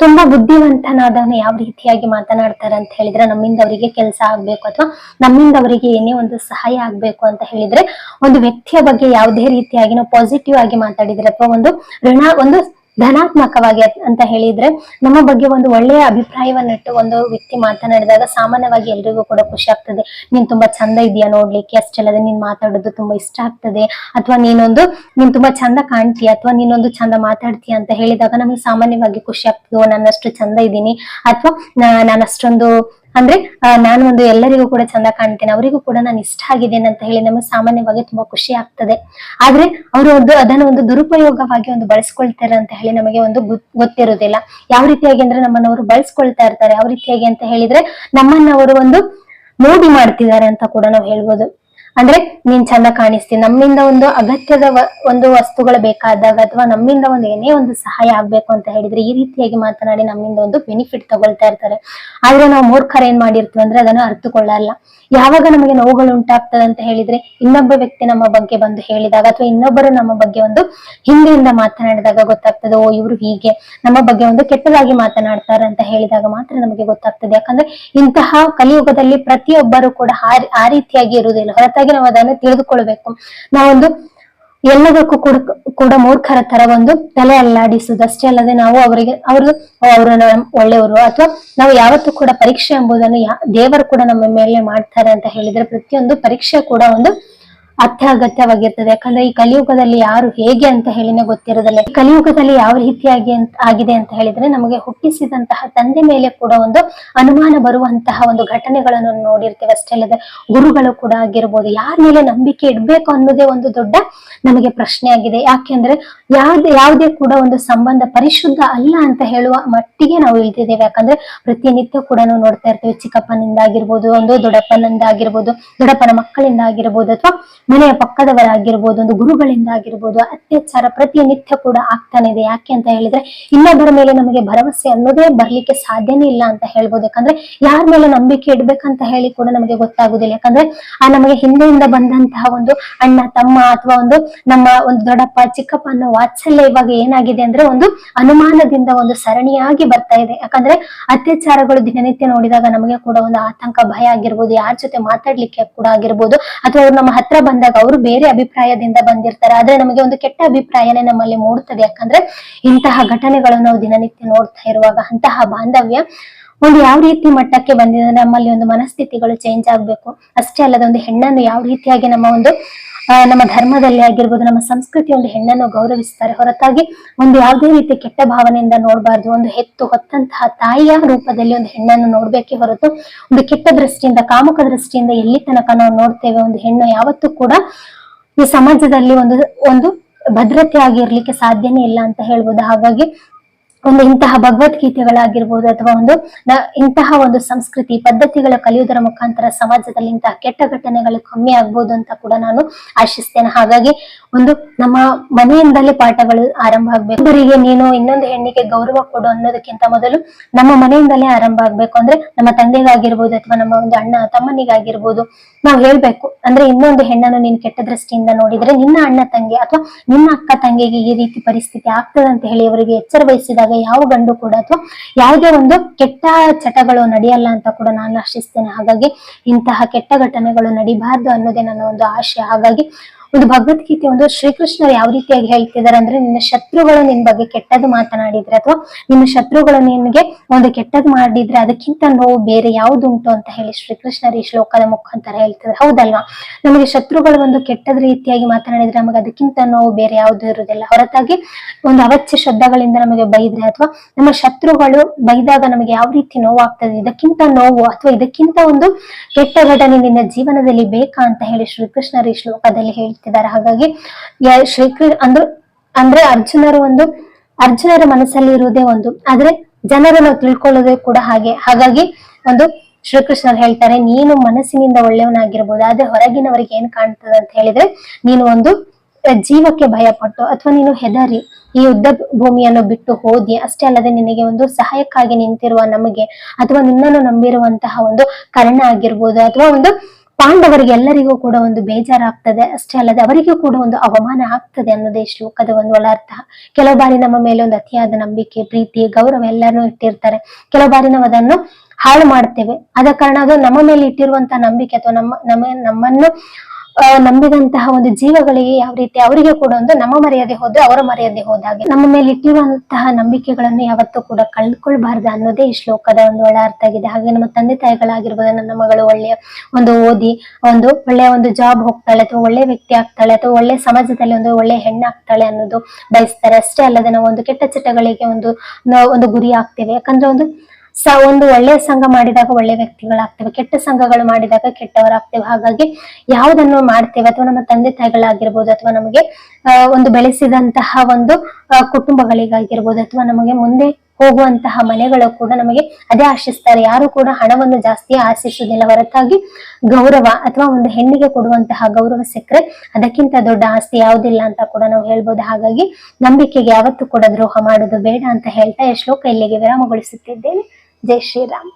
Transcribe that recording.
ತುಂಬಾ ಬುದ್ಧಿವಂತನಾದವನು ಯಾವ ರೀತಿಯಾಗಿ ಮಾತನಾಡ್ತಾರೆ ಅಂತ ಹೇಳಿದ್ರೆ ನಮ್ಮಿಂದ ಅವರಿಗೆ ಕೆಲಸ ಆಗ್ಬೇಕು ಅಥವಾ ನಮ್ಮಿಂದ ಅವರಿಗೆ ಏನೇ ಒಂದು ಸಹಾಯ ಆಗ್ಬೇಕು ಅಂತ ಹೇಳಿದ್ರೆ ಒಂದು ವ್ಯಕ್ತಿಯ ಬಗ್ಗೆ ಯಾವುದೇ ರೀತಿಯಾಗಿ ಪಾಸಿಟಿವ್ ಆಗಿ ಮಾತಾಡಿದ್ರೆ ಅಥವಾ ಒಂದು ಋಣ, ಒಂದು ಧನಾತ್ಮಕವಾಗಿ ಅಂತ ಹೇಳಿದ್ರೆ ನಮ್ಮ ಬಗ್ಗೆ ಒಂದು ಒಳ್ಳೆಯ ಅಭಿಪ್ರಾಯವನ್ನಿಟ್ಟು ಒಂದು ವ್ಯಕ್ತಿ ಮಾತನಾಡಿದಾಗ ಸಾಮಾನ್ಯವಾಗಿ ಎಲ್ರಿಗೂ ಕೂಡ ಖುಷಿ ಆಗ್ತದೆ. ನೀನ್ ತುಂಬಾ ಚಂದ ಇದೆಯಾ ನೋಡ್ಲಿಕ್ಕೆ, ಅಷ್ಟಲ್ಲದೆ ನೀನ್ ಮಾತಾಡೋದು ತುಂಬಾ ಇಷ್ಟ ಆಗ್ತದೆ. ಅಥವಾ ನೀನೊಂದು, ನೀನ್ ತುಂಬಾ ಚಂದ ಕಾಣ್ತೀಯ, ಅಥವಾ ನೀನೊಂದು ಚಂದ ಮಾತಾಡ್ತೀಯ ಅಂತ ಹೇಳಿದಾಗ ನಮಗೆ ಸಾಮಾನ್ಯವಾಗಿ ಖುಷಿ ಆಗ್ತದೆ ನನ್ನಷ್ಟು ನಾನಷ್ಟು ಚಂದ ಇದ್ದೀನಿ. ಅಥವಾ ನಾನು ಅಷ್ಟೊಂದು ಅಂದ್ರೆ ನಾನು ಒಂದು ಎಲ್ಲರಿಗೂ ಕೂಡ ಚಂದ ಕಾಣ್ತೇನೆ, ಅವರಿಗೂ ಕೂಡ ನಾನು ಇಷ್ಟ ಆಗಿದ್ದೇನೆ ಅಂತ ಹೇಳಿ ನಮಗೆ ಸಾಮಾನ್ಯವಾಗಿ ತುಂಬಾ ಖುಷಿ ಆಗ್ತದೆ. ಆದ್ರೆ ಅವರು ಒಂದು, ಅದನ್ನು ಒಂದು ದುರುಪಯೋಗವಾಗಿ ಒಂದು ಬಳಸ್ಕೊಳ್ತಾರೆ ಅಂತ ಹೇಳಿ ನಮಗೆ ಒಂದು ಗೊತ್- ಗೊತ್ತಿರುವುದಿಲ್ಲ. ಯಾವ ರೀತಿಯಾಗಿ ಅಂದ್ರೆ ನಮ್ಮನ್ನ ಅವರು ಬಳಸ್ಕೊಳ್ತಾ ಇರ್ತಾರೆ, ಯಾವ ರೀತಿಯಾಗಿ ಅಂತ ಹೇಳಿದ್ರೆ ನಮ್ಮನ್ನ ಅವರು ಒಂದು ಮೋಡಿ ಮಾಡ್ತಿದ್ದಾರೆ ಅಂತ ಕೂಡ ನಾವು ಹೇಳ್ಬೋದು. ಅಂದ್ರೆ ನೀನ್ ಚಂದ ಕಾಣಿಸ್ತೀನಿ ನಮ್ಮಿಂದ ಒಂದು ಅಗತ್ಯದ ಒಂದು ವಸ್ತುಗಳು ಬೇಕಾದಾಗ ಅಥವಾ ನಮ್ಮಿಂದ ಒಂದು ಏನೇ ಒಂದು ಸಹಾಯ ಆಗ್ಬೇಕು ಅಂತ ಹೇಳಿದ್ರೆ ಈ ರೀತಿಯಾಗಿ ಮಾತನಾಡಿ ನಮ್ಮಿಂದ ಒಂದು ಬೆನಿಫಿಟ್ ತಗೊಳ್ತಾ ಇರ್ತಾರೆ. ಆದ್ರೆ ನಾವು ಮೂರ್ಖರ ಏನ್ ಮಾಡಿರ್ತೀವಿ ಅಂದ್ರೆ ಅದನ್ನು ಅರ್ಥಕೊಳ್ಳಲ್ಲ. ಯಾವಾಗ ನಮಗೆ ನೋವುಗಳು ಉಂಟಾಗ್ತದೆ ಅಂತ ಹೇಳಿದ್ರೆ ಇನ್ನೊಬ್ಬ ವ್ಯಕ್ತಿ ನಮ್ಮ ಬಗ್ಗೆ ಬಂದು ಹೇಳಿದಾಗ ಅಥವಾ ಇನ್ನೊಬ್ಬರು ನಮ್ಮ ಬಗ್ಗೆ ಒಂದು ಹಿಂದೆಯಿಂದ ಮಾತನಾಡಿದಾಗ ಗೊತ್ತಾಗ್ತದೆ, ಓ ಇವರು ಹೀಗೆ, ನಮ್ಮ ಬಗ್ಗೆ ಒಂದು ಕೆಟ್ಟದಾಗಿ ಮಾತನಾಡ್ತಾರೆ ಅಂತ ಹೇಳಿದಾಗ ಮಾತ್ರ ನಮಗೆ ಗೊತ್ತಾಗ್ತದೆ. ಯಾಕಂದ್ರೆ ಇಂತಹ ಕಲಿಯುಗದಲ್ಲಿ ಪ್ರತಿಯೊಬ್ಬರು ಕೂಡ ಆ ರೀತಿಯಾಗಿ ಇರುವುದಿಲ್ಲ. ಹೊರತಾಗಿ ನಾವು ಅದನ್ನು ತಿಳಿದುಕೊಳ್ಬೇಕು. ನಾವೊಂದು ಎಲ್ಲದಕ್ಕೂ ಕೂಡ ಕೂಡ ಮೂರ್ಖರ ತರ ಒಂದು ತಲೆ ಅಲ್ಲಾಡಿಸುವುದಷ್ಟೇ ಅಲ್ಲದೆ ನಾವು ಅವರಿಗೆ, ಅವರು ಅವರು ಒಳ್ಳೆಯವರು ಅಥವಾ ನಾವು ಯಾವತ್ತೂ ಕೂಡ ಪರೀಕ್ಷೆ ಎಂಬುದನ್ನು ದೇವರು ಕೂಡ ನಮ್ಮ ಮೇಲೆ ಮಾಡ್ತಾರೆ ಅಂತ ಹೇಳಿದ್ರೆ ಪ್ರತಿಯೊಂದು ಪರೀಕ್ಷೆ ಕೂಡ ಒಂದು ಅತ್ಯಗತ್ಯವಾಗಿರ್ತದೆ. ಯಾಕಂದ್ರೆ ಈ ಕಲಿಯುಗದಲ್ಲಿ ಯಾರು ಹೇಗೆ ಅಂತ ಹೇಳಿನೇ ಗೊತ್ತಿರೋದಲ್ಲ. ಕಲಿಯುಗದಲ್ಲಿ ಯಾವ ರೀತಿಯಾಗಿ ಆಗಿದೆ ಅಂತ ಹೇಳಿದ್ರೆ ನಮಗೆ ಹುಟ್ಟಿಸಿದಂತಹ ತಂದೆ ಮೇಲೆ ಕೂಡ ಒಂದು ಅನುಮಾನ ಬರುವಂತಹ ಒಂದು ಘಟನೆಗಳನ್ನು ನೋಡಿರ್ತೇವೆ ಅಷ್ಟೇ ಅಲ್ಲದೆ ಗುರುಗಳು ಕೂಡ ಆಗಿರ್ಬೋದು. ಯಾರ ಮೇಲೆ ನಂಬಿಕೆ ಇಡ್ಬೇಕು ಅನ್ನೋದೇ ಒಂದು ದೊಡ್ಡ ನಮಗೆ ಪ್ರಶ್ನೆ ಆಗಿದೆ ಯಾಕೆಂದ್ರೆ ಯಾವ್ದೇ, ಯಾವುದೇ ಕೂಡ ಒಂದು ಸಂಬಂಧ ಪರಿಶುದ್ಧ ಅಲ್ಲ ಅಂತ ಹೇಳುವ ಮಟ್ಟಿಗೆ ನಾವು ಇಳ್ತಿದ್ದೇವೆ ಯಾಕಂದ್ರೆ ಪ್ರತಿನಿತ್ಯ ಕೂಡ ನಾವು ನೋಡ್ತಾ ಇರ್ತೇವೆ. ಚಿಕ್ಕಪ್ಪನಿಂದ ಆಗಿರ್ಬೋದು ಒಂದು ದೊಡ್ಡಪ್ಪನಿಂದ ಆಗಿರ್ಬೋದು ದೊಡ್ಡಪ್ಪನ ಮಕ್ಕಳಿಂದ ಆಗಿರ್ಬೋದು ಅಥವಾ ಮನೆಯ ಪಕ್ಕದವರಾಗಿರ್ಬೋದು, ಒಂದು ಗುರುಗಳಿಂದ ಆಗಿರ್ಬೋದು, ಅತ್ಯಾಚಾರ ಪ್ರತಿನಿತ್ಯ ಕೂಡ ಆಗ್ತಾನೆ ಇದೆ. ಯಾಕೆ ಅಂತ ಹೇಳಿದ್ರೆ, ಇನ್ನೊಬ್ಬರ ಮೇಲೆ ನಮಗೆ ಭರವಸೆ ಅನ್ನೋದೇ ಬರ್ಲಿಕ್ಕೆ ಸಾಧ್ಯನೇ ಇಲ್ಲ ಅಂತ ಹೇಳ್ಬೋದು. ಯಾಕಂದ್ರೆ ಯಾರ ಮೇಲೆ ನಂಬಿಕೆ ಇಡ್ಬೇಕಂತ ಹೇಳಿ ಕೂಡ ನಮಗೆ ಗೊತ್ತಾಗುದಿಲ್ಲ. ಯಾಕಂದ್ರೆ ಆ ನಮಗೆ ಹಿಂದೆಯಿಂದ ಬಂದಂತಹ ಒಂದು ಅಣ್ಣ, ತಮ್ಮ ಅಥವಾ ಒಂದು ನಮ್ಮ ಒಂದು ದೊಡ್ಡಪ್ಪ, ಚಿಕ್ಕಪ್ಪ ಅನ್ನೋ ವಾತ್ಸಲ್ಯ ಇವಾಗ ಏನಾಗಿದೆ ಅಂದ್ರೆ ಒಂದು ಅನುಮಾನದಿಂದ ಒಂದು ಸರಣಿಯಾಗಿ ಬರ್ತಾ ಇದೆ. ಯಾಕಂದ್ರೆ ಅತ್ಯಾಚಾರಗಳು ದಿನನಿತ್ಯ ನೋಡಿದಾಗ ನಮಗೆ ಕೂಡ ಒಂದು ಆತಂಕ, ಭಯ ಆಗಿರ್ಬೋದು, ಯಾರ ಜೊತೆ ಮಾತಾಡ್ಲಿಕ್ಕೆ ಕೂಡ ಆಗಿರ್ಬೋದು, ಅಥವಾ ನಮ್ಮ ಹತ್ರ ಬಂದಾಗ ಅವರು ಬೇರೆ ಅಭಿಪ್ರಾಯದಿಂದ ಬಂದಿರ್ತಾರೆ. ಆದ್ರೆ ನಮಗೆ ಒಂದು ಕೆಟ್ಟ ಅಭಿಪ್ರಾಯನೇ ನಮ್ಮಲ್ಲಿ ಮೂಡುತ್ತದೆ. ಯಾಕಂದ್ರೆ ಇಂತಹ ಘಟನೆಗಳನ್ನು ನಾವು ದಿನನಿತ್ಯ ನೋಡ್ತಾ ಇರುವಾಗ ಅಂತಹ ಬಾಂಧವ್ಯ ಒಂದು ಯಾವ ರೀತಿ ಮಟ್ಟಕ್ಕೆ ಬಂದಿದೆ, ನಮ್ಮಲ್ಲಿ ಒಂದು ಮನಸ್ಥಿತಿಗಳು ಚೇಂಜ್ ಆಗ್ಬೇಕು. ಅಷ್ಟೇ ಅಲ್ಲದೆ ಒಂದು ಹೆಣ್ಣನ್ನು ಯಾವ ರೀತಿಯಾಗಿ ನಮ್ಮ ಒಂದು ನಮ್ಮ ಧರ್ಮದಲ್ಲಿ ಆಗಿರ್ಬೋದು, ನಮ್ಮ ಸಂಸ್ಕೃತಿ ಒಂದು ಹೆಣ್ಣನ್ನು ಗೌರವಿಸ್ತಾರೆ. ಹೊರತಾಗಿ ಒಂದು ಯಾವುದೇ ರೀತಿ ಕೆಟ್ಟ ಭಾವನೆಯಿಂದ ನೋಡಬಾರ್ದು. ಒಂದು ಹೆತ್ತು ಹೊತ್ತಂತಹ ತಾಯಿಯ ರೂಪದಲ್ಲಿ ಒಂದು ಹೆಣ್ಣನ್ನು ನೋಡ್ಬೇಕೆ ಹೊರತು, ಒಂದು ಕೆಟ್ಟ ದೃಷ್ಟಿಯಿಂದ, ಕಾಮಕ ದೃಷ್ಟಿಯಿಂದ ಎಲ್ಲಿ ತನಕ ನಾವು ನೋಡ್ತೇವೆ, ಒಂದು ಹೆಣ್ಣು ಯಾವತ್ತೂ ಕೂಡ ಈ ಸಮಾಜದಲ್ಲಿ ಒಂದು ಒಂದು ಭದ್ರತೆ ಆಗಿರ್ಲಿಕ್ಕೆ ಸಾಧ್ಯನೇ ಇಲ್ಲ ಅಂತ ಹೇಳ್ಬೋದು. ಹಾಗಾಗಿ ಒಂದು ಇಂತಹ ಭಗವದ್ಗೀತೆಗಳಾಗಿರ್ಬೋದು ಅಥವಾ ಒಂದು ಇಂತಹ ಒಂದು ಸಂಸ್ಕೃತಿ ಪದ್ಧತಿಗಳ ಕಲಿಯುವುದರ ಮುಖಾಂತರ ಸಮಾಜದಲ್ಲಿ ಇಂತಹ ಕೆಟ್ಟ ಘಟನೆಗಳು ಕಮ್ಮಿ ಆಗ್ಬೋದು ಅಂತ ಕೂಡ ನಾನು ಆಶಿಸ್ತೇನೆ. ಹಾಗಾಗಿ ಒಂದು ನಮ್ಮ ಮನೆಯಿಂದಲೇ ಪಾಠಗಳು ಆರಂಭ ಆಗ್ಬೇಕು. ಅವರಿಗೆ ನೀನು ಇನ್ನೊಂದು ಹೆಣ್ಣಿಗೆ ಗೌರವ ಕೊಡು ಅನ್ನೋದಕ್ಕಿಂತ ಮೊದಲು ನಮ್ಮ ಮನೆಯಿಂದಲೇ ಆರಂಭ ಆಗ್ಬೇಕು. ಅಂದ್ರೆ ನಮ್ಮ ತಂದೆಗಾಗಿರ್ಬೋದು ಅಥವಾ ನಮ್ಮ ಒಂದು ಅಣ್ಣ ತಮ್ಮನಿಗಾಗಿರ್ಬೋದು ನಾವು ಹೇಳ್ಬೇಕು. ಅಂದ್ರೆ ಇನ್ನೊಂದು ಹೆಣ್ಣನ್ನು ನೀನ್ ಕೆಟ್ಟ ದೃಷ್ಟಿಯಿಂದ ನೋಡಿದ್ರೆ ನಿನ್ನ ಅಣ್ಣ ತಂಗಿ ಅಥವಾ ನಿನ್ನ ಅಕ್ಕ ತಂಗಿಗೆ ಈ ರೀತಿ ಪರಿಸ್ಥಿತಿ ಆಗ್ತದೆ ಅಂತ ಹೇಳಿ ಅವರಿಗೆ ಎಚ್ಚರ ವಹಿಸಿದಾಗ ಯಾವ ಗಂಡು ಕೂಡ ಅಥವಾ ಯಾವುದೇ ಒಂದು ಕೆಟ್ಟ ಚಟಗಳು ನಡೆಯಲ್ಲ ಅಂತ ಕೂಡ ನಾನು ಆಶಿಸ್ತೇನೆ. ಹಾಗಾಗಿ ಇಂತಹ ಕೆಟ್ಟ ಘಟನೆಗಳು ನಡಿಬಾರ್ದು ಅನ್ನೋದೇ ನನ್ನ ಒಂದು ಆಶೆ. ಹಾಗಾಗಿ ಒಂದು ಭಗವದ್ಗೀತೆ ಒಂದು ಶ್ರೀಕೃಷ್ಣರು ಯಾವ ರೀತಿಯಾಗಿ ಹೇಳ್ತಿದ್ದಾರೆ ಅಂದ್ರೆ ನಿನ್ನ ಶತ್ರುಗಳು ನಿನ್ ಬಗ್ಗೆ ಕೆಟ್ಟದ್ದು ಮಾತನಾಡಿದ್ರೆ ಅಥವಾ ನಿನ್ನ ಶತ್ರುಗಳು ನಿನ್ಗೆ ಒಂದು ಕೆಟ್ಟದ್ದು ಮಾಡಿದ್ರೆ ಅದಕ್ಕಿಂತ ನೋವು ಬೇರೆ ಯಾವ್ದುಂಟು ಅಂತ ಹೇಳಿ ಶ್ರೀಕೃಷ್ಣರು ಈ ಶ್ಲೋಕದ ಮುಖಾಂತರ ಹೇಳ್ತಿದ್ದಾರೆ. ಹೌದಲ್ವಾ? ನಮಗೆ ಶತ್ರುಗಳು ಒಂದು ಕೆಟ್ಟದ ರೀತಿಯಾಗಿ ಮಾತನಾಡಿದ್ರೆ ನಮಗೆ ಅದಕ್ಕಿಂತ ನೋವು ಬೇರೆ ಯಾವುದು ಇರುವುದಿಲ್ಲ. ಹೊರತಾಗಿ ಒಂದು ಅವಚ್ಯ ಶಬ್ದಗಳಿಂದ ನಮಗೆ ಬೈದ್ರೆ ಅಥವಾ ನಮ್ಮ ಶತ್ರುಗಳು ಬೈದಾಗ ನಮಗೆ ಯಾವ ರೀತಿ ನೋವಾಗ್ತದೆ, ಇದಕ್ಕಿಂತ ನೋವು ಅಥವಾ ಇದಕ್ಕಿಂತ ಒಂದು ಕೆಟ್ಟ ಘಟನೆ ನಿನ್ನ ಜೀವನದಲ್ಲಿ ಬೇಕಾ ಅಂತ ಹೇಳಿ ಶ್ರೀಕೃಷ್ಣರು ಈ ಶ್ಲೋಕದಲ್ಲಿ ಹೇಳ್ತಿದ್ದಾರೆ. ಹಾಗಾಗಿ ಶ್ರೀಕೃಷ್ಣ ಶ್ರೀಕೃ ಅಂದ್ರೆ ಅಂದ್ರೆ ಅರ್ಜುನರು ಒಂದು ಅರ್ಜುನರ ಮನಸ್ಸಲ್ಲಿ ಇರುವುದೇ ಒಂದು. ಆದ್ರೆ ಜನರು ನಾವು ತಿಳ್ಕೊಳ್ಳೋದೇ ಕೂಡ ಹಾಗೆ. ಹಾಗಾಗಿ ಒಂದು ಶ್ರೀಕೃಷ್ಣರು ಹೇಳ್ತಾರೆ, ನೀನು ಮನಸ್ಸಿನಿಂದ ಒಳ್ಳೆಯವನಾಗಿರ್ಬೋದು, ಆದ್ರೆ ಹೊರಗಿನವರಿಗೆ ಏನ್ ಕಾಣ್ತದೆ ಅಂತ ಹೇಳಿದ್ರೆ, ನೀನು ಒಂದು ಜೀವಕ್ಕೆ ಭಯಪಟ್ಟು ಅಥವಾ ನೀನು ಹೆದರಿ, ಈ ಯುದ್ಧ ಭೂಮಿಯನ್ನು ಬಿಟ್ಟು ಹೋದಿ ಅಷ್ಟೇ ಅಲ್ಲದೆ ನಿನಗೆ ಒಂದು ಸಹಾಯಕ್ಕಾಗಿ ನಿಂತಿರುವ ನಮಗೆ ಅಥವಾ ನಿನ್ನನ್ನು ನಂಬಿರುವಂತಹ ಒಂದು ಕರ್ಣ ಆಗಿರ್ಬೋದು, ಅಥವಾ ಒಂದು ಪಾಂಡವರಿಗೆ ಎಲ್ಲರಿಗೂ ಕೂಡ ಒಂದು ಬೇಜಾರಾಗ್ತದೆ. ಅಷ್ಟೇ ಅಲ್ಲದೆ ಅವರಿಗೂ ಕೂಡ ಒಂದು ಅವಮಾನ ಆಗ್ತದೆ ಅನ್ನೋದೇ ಶ್ಲೋಕದ ಒಂದು ಒಳ ಅರ್ಥ ಕೆಲವು ಬಾರಿ ನಮ್ಮ ಮೇಲೆ ಒಂದು ಅತಿಯಾದ ನಂಬಿಕೆ, ಪ್ರೀತಿ, ಗೌರವ ಎಲ್ಲಾನು ಇಟ್ಟಿರ್ತಾರೆ. ಕೆಲವು ಬಾರಿ ನಾವು ಅದನ್ನು ಹಾಳು ಮಾಡ್ತೇವೆ. ಆದ ಕಾರಣ ಅದು ನಮ್ಮ ಮೇಲೆ ಇಟ್ಟಿರುವಂತಹ ನಂಬಿಕೆ ಅಥವಾ ನಮ್ಮ ನಮ್ಮ, ನಮ್ಮನ್ನು ನಂಬಿದಂತಹ ಒಂದು ಜೀವಗಳಿಗೆ ಯಾವ ರೀತಿ ಅವರಿಗೆ ಕೂಡ ಒಂದು ನಮ್ಮ ಮರ್ಯಾದೆ ಹೋದ್ರೆ ಅವರ ಮರ್ಯಾದೆ ಹೋದಾಗೆ. ನಮ್ಮ ಮೇಲೆ ಇಟ್ಟಿರುವಂತಹ ನಂಬಿಕೆಗಳನ್ನು ಯಾವತ್ತೂ ಕೂಡ ಕಳ್ಕೊಳ್ಬಾರ್ದು ಅನ್ನೋದೇ ಈ ಶ್ಲೋಕದ ಒಂದು ಒಳ ಅರ್ಥ ಆಗಿದೆ. ಹಾಗೆ ನಮ್ಮ ತಂದೆ ತಾಯಿಗಳಾಗಿರ್ಬೋದು, ನನ್ನ ಮಗಳು ಒಳ್ಳೆಯ ಒಂದು ಓದಿ, ಒಂದು ಒಳ್ಳೆಯ ಒಂದು ಜಾಬ್ ಹೋಗ್ತಾಳೆ ಅಥವಾ ಒಳ್ಳೆ ವ್ಯಕ್ತಿ ಆಗ್ತಾಳೆ ಅಥವಾ ಒಳ್ಳೆ ಸಮಾಜದಲ್ಲಿ ಒಂದು ಒಳ್ಳೆ ಹೆಣ್ಣಾಗ್ತಾಳೆ ಅನ್ನೋದು ಬಯಸ್ತಾರೆ. ಅಷ್ಟೇ ಅಲ್ಲದೆ ನಾವು ಒಂದು ಕೆಟ್ಟ ಚಟಗಳಿಗೆ ಒಂದು ಒಂದು ಗುರಿ ಆಗ್ತೇವೆ. ಯಾಕಂದ್ರೆ ಒಂದು ಸ ಒಂದು ಒಳ್ಳೆಯ ಸಂಘ ಮಾಡಿದಾಗ ಒಳ್ಳೆ ವ್ಯಕ್ತಿಗಳಾಗ್ತೇವೆ. ಕೆಟ್ಟ ಸಂಘಗಳು ಮಾಡಿದಾಗ ಕೆಟ್ಟವರಾಗ್ತೇವೆ. ಹಾಗಾಗಿ ಯಾವುದನ್ನು ಮಾಡ್ತೇವೆ ಅಥವಾ ನಮ್ಮ ತಂದೆ ತಾಯಿಗಳಾಗಿರ್ಬೋದು ಅಥವಾ ನಮಗೆ ಒಂದು ಬೆಳೆಸಿದಂತಹ ಒಂದು ಕುಟುಂಬಗಳಿಗಾಗಿರ್ಬೋದು ಅಥವಾ ನಮಗೆ ಮುಂದೆ ಹೋಗುವಂತಹ ಮನೆಗಳು ಕೂಡ ನಮಗೆ ಅದೇ ಆಶಿಸ್ತಾರೆ. ಯಾರು ಕೂಡ ಹಣವನ್ನು ಜಾಸ್ತಿ ಆಶಿಸುವುದಿಲ್ಲ. ಹೊರತಾಗಿ ಗೌರವ ಅಥವಾ ಒಂದು ಹೆಣ್ಣಿಗೆ ಕೊಡುವಂತಹ ಗೌರವ ಸಿಕ್ಕರೆ ಅದಕ್ಕಿಂತ ದೊಡ್ಡ ಆಸ್ತಿ ಯಾವುದಿಲ್ಲ ಅಂತ ಕೂಡ ನಾವು ಹೇಳ್ಬೋದು. ಹಾಗಾಗಿ ನಂಬಿಕೆಗೆ ಯಾವತ್ತೂ ಕೂಡ ದ್ರೋಹ ಮಾಡೋದು ಬೇಡ ಅಂತ ಹೇಳ್ತಾ ಈ ಶ್ಲೋಕ ಇಲ್ಲಿಗೆ ವಿರಾಮಗೊಳಿಸುತ್ತಿದ್ದೇನೆ. जय श्री राम